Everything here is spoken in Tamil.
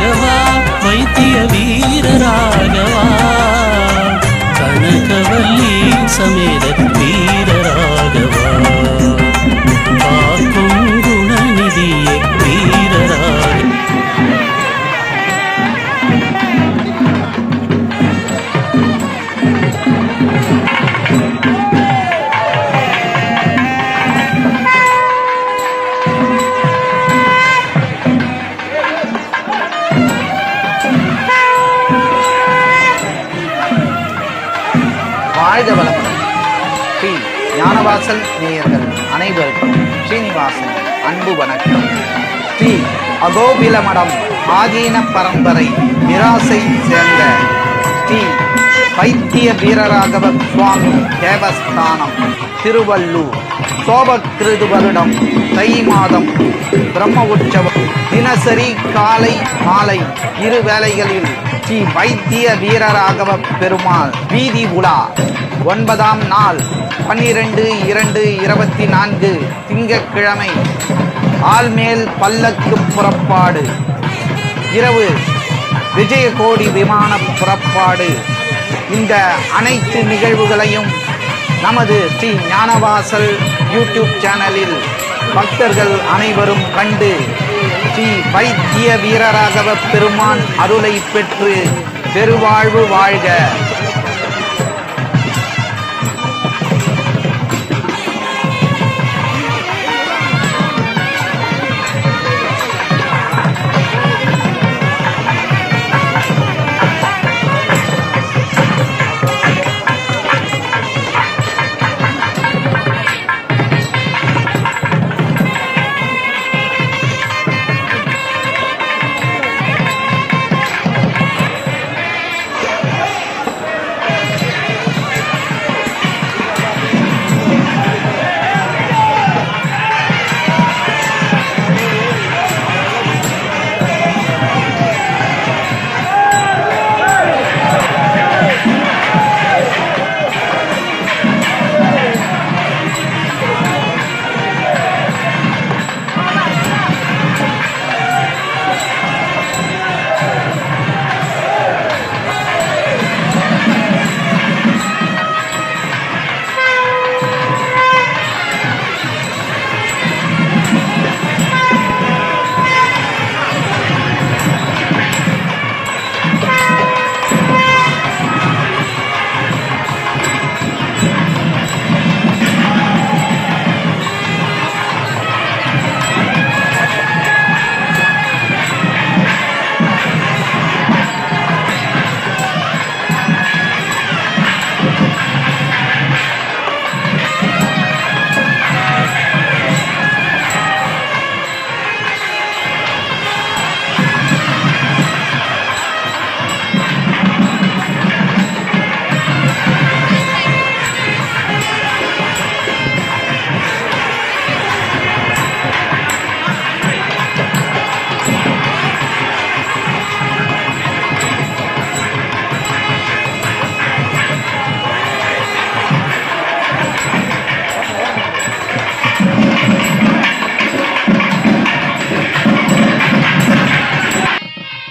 ராகவா வைத்திய வீர ராகவா. கனகவல்லி சமேத வாழ்க வளமுடன் ஸ்ரீ ஞானவாசல் நேயர்கள் அனைவருக்கும் ஸ்ரீனிவாசன் அன்பு வணக்கம். ஸ்ரீ அகோபிலமடம் ஆதீன பரம்பரை மிராசை சேர்ந்த ஸ்ரீ வைத்திய வீரராகவ சுவாமி தேவஸ்தானம் திருவள்ளூர். சோபகிருது வருடம் தை மாதம் பிரம்ம உற்சவம். தினசரி காலை மாலை இரு வேளைகளில் ஸ்ரீ வைத்திய வீரராகவ பெருமாள் வீதி உலா. ஒன்பதாம் நாள் பன்னிரண்டு இரண்டு இருபத்தி நான்கு திங்கக்கிழமை ஆள்மேல் பல்லக்கு புறப்பாடு. இரவு விஜயகோடி விமான புறப்பாடு. இந்த அனைத்து நிகழ்வுகளையும் நமது ஸ்ரீ ஞானவாசல் யூடியூப் சேனலில் பக்தர்கள் அனைவரும் கண்டு ஸ்ரீ வைத்திய வீரராகவ பெருமான் அருளை பெற்று பெருவாழ்வு வாழ்க.